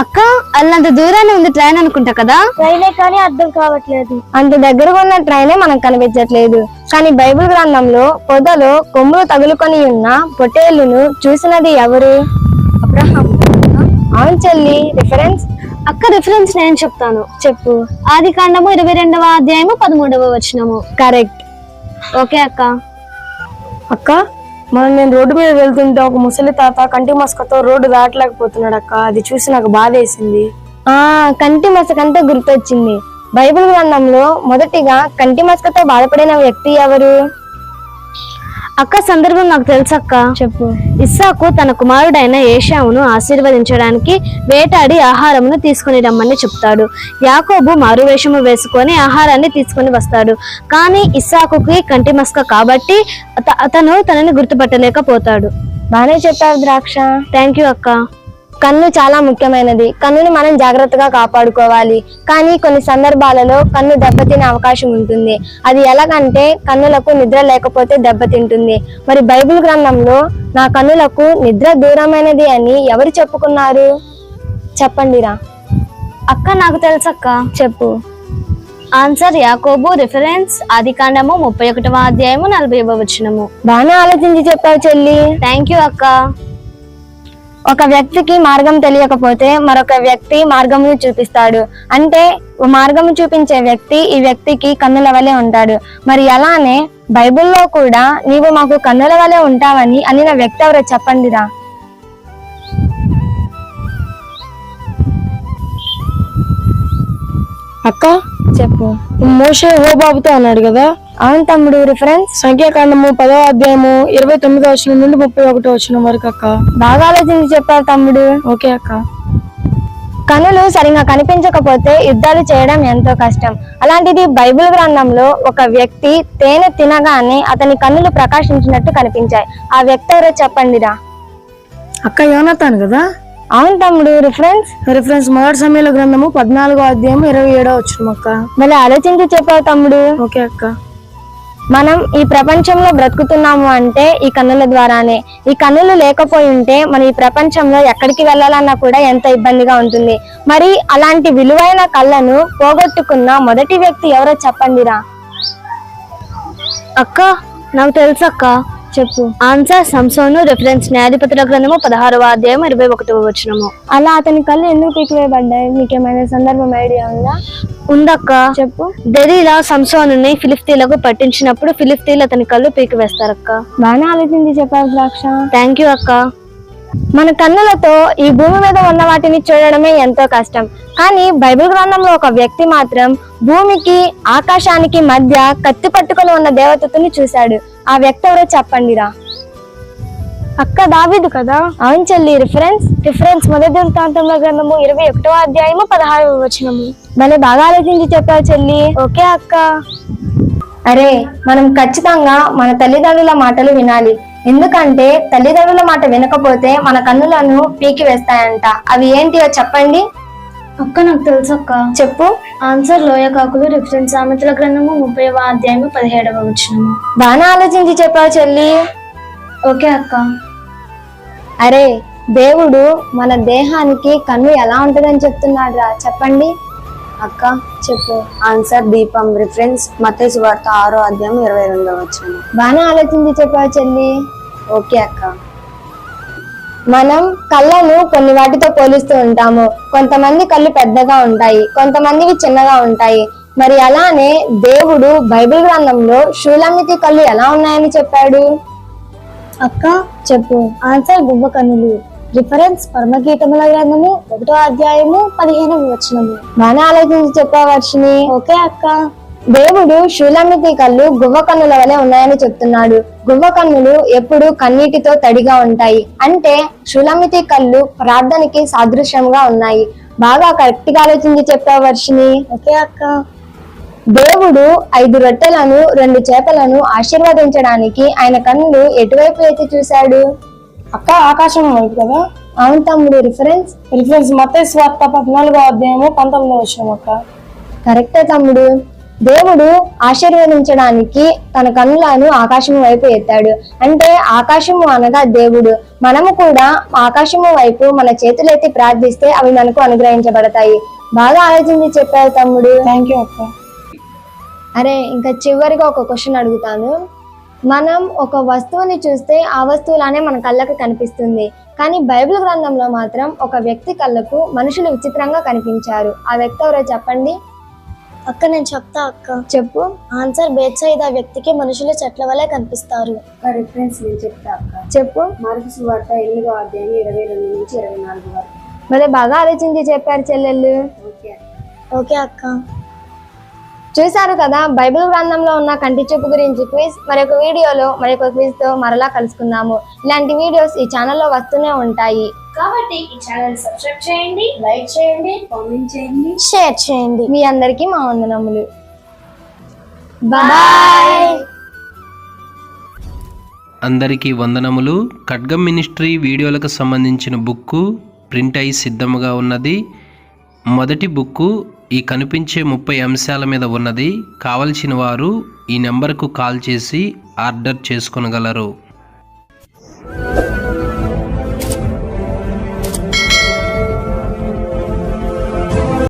అక్క అల్లంత దూరాన్ని ఉంది ట్రైన్ అనుకుంటా కదా? ట్రైనే కానీ అర్థం కావట్లేదు. అంత దగ్గరగా ఉన్న ట్రైనే మనకు కనిపించట్లేదు. కానీ బైబిల్ గ్రంథంలో పొదలో కొమ్ములు తగులుకొని ఉన్న పొట్టేళ్ళును చూసినది ఎవరు? అబ్రహాం అవును చెల్లి రిఫరెన్స్ అక్క రిఫరెన్స్ నేను చెప్తాను. చెప్పు. ఆది కాండము ఇరవై రెండవ అధ్యాయము పదమూడవ వచనము. కరెక్ట్ ఓకే అక్క. అక్క మనం నేను రోడ్డు మీద వెళ్తుంటే ఒక ముసలి తాత కంటి మసకతో రోడ్డు దాటలేకపోతున్నాడు అక్క. అది చూసి నాకు బాధ వేసింది ఆ కంటి మసకంతా గుర్తొచ్చింది. బైబిల్ గ్రంథంలో మొదటిగా కంటి మసకతో బాధపడిన వ్యక్తి ఎవరు? అక్క సందర్భం నాకు తెలుసక్క. చెప్పు. ఇస్సాకు తన కుమారుడైన ఏషావును ఆశీర్వదించడానికి వేటాడి ఆహారమును తీసుకొని రమ్మని చెప్తాడు. యాకోబు మారువేషము వేసుకొని ఆహారాన్ని తీసుకొని వస్తాడు. కానీ ఇస్సాకుకి కంటి మస్క కాబట్టి అత- అతను తనని గుర్తుపట్టలేకపోతాడు. బానే చెప్పావు ద్రాక్ష. థ్యాంక్ యూ అక్క. కన్ను చాలా ముఖ్యమైనది. కన్నుని మనం జాగ్రత్తగా కాపాడుకోవాలి. కానీ కొన్ని సందర్భాలలో కన్ను దెబ్బతినే అవకాశం ఉంటుంది. అది ఎలాగంటే కన్నులకు నిద్ర లేకపోతే దెబ్బతింటుంది. మరి బైబిల్ గ్రంథంలో నా కన్నులకు నిద్ర దూరమైనది అని ఎవరు చెప్పుకున్నారు? చెప్పండిరా అక్క నాకు తెలుసక్క. చెప్పు. ఆన్సర్ యాకోబు రిఫరెన్స్ ఆది కాండము ముప్పై ఒకటవ అధ్యాయము నలభై వచనము. బాగానే ఆలోచించి చెప్పావు చెల్లి. థ్యాంక్ యూ అక్క. ఒక వ్యక్తికి మార్గం తెలియకపోతే మరొక వ్యక్తి మార్గమును చూపిస్తాడు. అంటే మార్గము చూపించే వ్యక్తి ఈ వ్యక్తికి కన్నుల వలె ఉంటాడు. మరి అలానే బైబిల్లో కూడా నీవు మాకు కన్నుల వలె ఉంటావని అనిన వ్యక్తి ఎవరో చెప్పండిరా. అక్క చెప్పు. మోషే హోబాబుతో అన్నాడు కదా? అవును తమ్ముడు రిఫరెన్స్ సంఖ్యాకాండము పదో అధ్యాయము ఇరవై తొమ్మిదో వచ్చిన నుండి ముప్పై ఒకటో వచ్చిన వరకు అక్క. బాగా ఆలోచించి చెప్పావు తమ్ముడు. ఓకే అక్క. కనులు సరిగా కనిపించకపోతే యుద్ధాలు చేయడం ఎంతో కష్టం. అలాంటిది బైబిల్ గ్రంథంలో ఒక వ్యక్తి తేనె తినగానే అతని కన్నులు ప్రకాశించినట్టు కనిపించాయి. ఆ వ్యక్తి ఎవరో చెప్పండిరా అక్క యోనతాను కదా? అవును తమ్ముడు రిఫరెన్స్ రిఫరెన్స్ మొదటి సమయాల గ్రంథము పద్నాలుగో అధ్యాయం ఇరవై ఏడో వచ్చిన అక్క. మళ్ళీ ఆలోచించి చెప్పావు తమ్ముడు. ఓకే అక్క. మనం ఈ ప్రపంచంలో బ్రతుకుతున్నాము అంటే ఈ కన్నుల ద్వారానే. ఈ కన్నులు లేకపోయి ఉంటే మనం ఈ ప్రపంచంలో ఎక్కడికి వెళ్ళాలన్నా కూడా ఎంత ఇబ్బందిగా ఉంటుంది. మరి అలాంటి విలువైన కళ్ళను పోగొట్టుకున్న మొదటి వ్యక్తి ఎవరో చెప్పండిరా. అక్క నాకు తెలుసు అక్క చెప్పు. ఆన్సర్ సంసోను రిఫరెన్స్ న్యాయాధిపతుల గ్రంథము పదహారవ అధ్యాయం ఇరవై ఒకటవ వచనము. అలా అతని కళ్ళు ఎందుకు పీకివేయబడ్డాయి? మీకేమైనా సందర్భం ఐడియా ఉందా? ఉందక్క. చెప్పు. దెరీలా సంసోనుని ఫిలిస్తీన్లకు పట్టించినప్పుడు ఫిలిస్తీన్లు అతని కళ్ళు పీకి వేస్తారక్క బాగానే ఆలోచించి చెప్పావు ద్రాక్ష. థ్యాంక్ యూ అక్క. మన కన్నులతో ఈ భూమి మీద ఉన్న వాటిని చూడడమే ఎంతో కష్టం. కానీ బైబిల్ గ్రంథంలో ఒక వ్యక్తి మాత్రం భూమికి ఆకాశానికి మధ్య కత్తి పట్టుకొని ఉన్న దేవతని చూశాడు. ఆ వ్యక్తి ఎవరో చెప్పండిరా అక్క దావీదు కదా? అవును చెల్లి రిఫరెన్స్ రిఫరెన్స్ మొదటి వృత్తాంతంలో గ్రంథము ఇరవై ఒకటో అధ్యాయము పదహారు వచనము. భలే బాగా ఆలోచించి చెప్పావు చెల్లి. ఓకే అక్క. అరే మనం ఖచ్చితంగా మన తల్లిదండ్రుల మాటలు వినాలి. ఎందుకంటే తల్లిదండ్రుల మాట వినకపోతే మన కన్నులను పీకి వేస్తాయంట. అవి ఏంటియో చెప్పండి? అక్క నాకు తెలుసు అక్క. చెప్పు. ఆన్సర్ లోయకాకులు రిఫరెన్స్ సామెతల గ్రంథము ముప్పై అధ్యాయము పదిహేడవ వచనము. బాగా ఆలోచించి చెప్పావు చెల్లి. ఓకే అక్క. అరే దేవుడు మన దేహానికి కన్ను ఎలా ఉంటుందని చెప్తున్నాడు రా చెప్పండి. అక్క చెప్పు. ఆన్సర్ దీపం. రిఫరెన్స్ మత్తయి వార్త ఆరో అధ్యాయం ఇరవై రెండవ వచ్చిన బాగా ఆలోచించి చెప్పావు చెల్లి. ఓకే అక్క. మనం కళ్ళను కొన్ని వాటితో పోలిస్తూ ఉంటాము. కొంతమంది కళ్ళు పెద్దగా ఉంటాయి కొంతమందివి చిన్నగా ఉంటాయి. మరి అలానే దేవుడు బైబిల్ గ్రంథంలో షూలమితి కళ్ళు ఎలా ఉన్నాయని చెప్పాడు? అక్క చెప్పు. ఆన్సర్ గువ్వ కన్నులు. రిఫరెన్స్ పరమగీతముల గ్రంథము ఒకటో అధ్యాయము పదిహేను వచనము. బాగా ఆలోచించి చెప్పవచ్చుని ఓకే అక్క? దేవుడు శూలమితి కళ్ళు గువ్వ కన్నుల వలె ఉన్నాయని చెప్తున్నాడు. గువ్వ కన్నులు ఎప్పుడు కన్నీటితో తడిగా ఉంటాయి. అంటే శూలమితి కళ్ళు ప్రార్థనకి సాదృశ్యంగా ఉన్నాయి. బాగా కరెక్ట్గా ఆలోచించి చెప్పావు వర్షిని ఓకే అక్క? దేవుడు ఐదు రొట్టెలను రెండు చేపలను ఆశీర్వదించడానికి ఆయన కన్నులు ఎటువైపు అయితే చూశాడు? అక్క ఆకాశం వైపు కదా? అవును తమ్ముడు రిఫరెన్స్ రిఫరెన్స్ మత్తయి వార్త పద్నాలుగో అధ్యాయము పంతొమ్మిదో వచ్చిన అక్క. కరెక్టే తమ్ముడు. దేవుడు ఆశీర్వదించడానికి తన కన్నులను ఆకాశము వైపు ఎత్తాడు. అంటే ఆకాశము అనగా దేవుడు. మనము కూడా ఆకాశము వైపు మన చేతులెత్తి ప్రార్థిస్తే అవి మనకు అనుగ్రహించబడతాయి. బాగా ఆలోచించి చెప్పారు తమ్ముడు. థ్యాంక్ యూ అక్క. అరే ఇంకా చివరిగా ఒక క్వశ్చన్ అడుగుతాను. మనం ఒక వస్తువుని చూస్తే ఆ వస్తువులానే మన కళ్ళకు కనిపిస్తుంది. కానీ బైబిల్ గ్రంథంలో మాత్రం ఒక వ్యక్తి కళ్ళకు మనుషులు విచిత్రంగా కనిపించారు. ఆ వ్యక్తి ఎవరో చెప్పండి? అక్క నేను చెప్తా అక్క. చెప్పు. ఆన్సర్ బేత్సైదా వ్యక్తికి మనుషులు చెట్ల వలె కనిపిస్తారు. ఒక రిఫరెన్స్ నేను చెప్తా అక్క. చెప్పు. మార్పు సువార్త ఎనిమిదో అధ్యాయం ఇరవై రెండు నుంచి ఇరవై నాలుగు వరకు. మరి బాగా ఆలోచించి చెప్పారు చెల్లెళ్ళు. ఓకే ఓకే అక్క. చూశారు కదా బైబిల్ గ్రంథంలో ఉన్న కంటి చూపు గురించి క్విజ్ మరొక వీడియోలో మరొక క్విజ్తో మరలా కలుసుకుందాము. ఇలాంటి వీడియోస్ ఈ ఛానల్లో వస్తూనే ఉంటాయి. కాబట్టి ఈ ఛానల్ సబ్స్క్రైబ్ చేయండి లైక్ చేయండి కామెంట్ చేయండి. షేర్ చేయండి. మీ అందరికీ మా వందనములు. బాయ్! అందరికీ వందనములు. ఖడ్గం మినిస్ట్రీ వీడియోలకు సంబంధించిన బుక్కు ప్రింట్ అయి సిద్ధముగా ఉన్నది. మొదటి బుక్కు ఈ కనిపించే ముప్పై అంశాల మీద ఉన్నది. కావలసిన వారు ఈ నెంబర్కు కాల్ చేసి ఆర్డర్ చేసుకొనగలరు.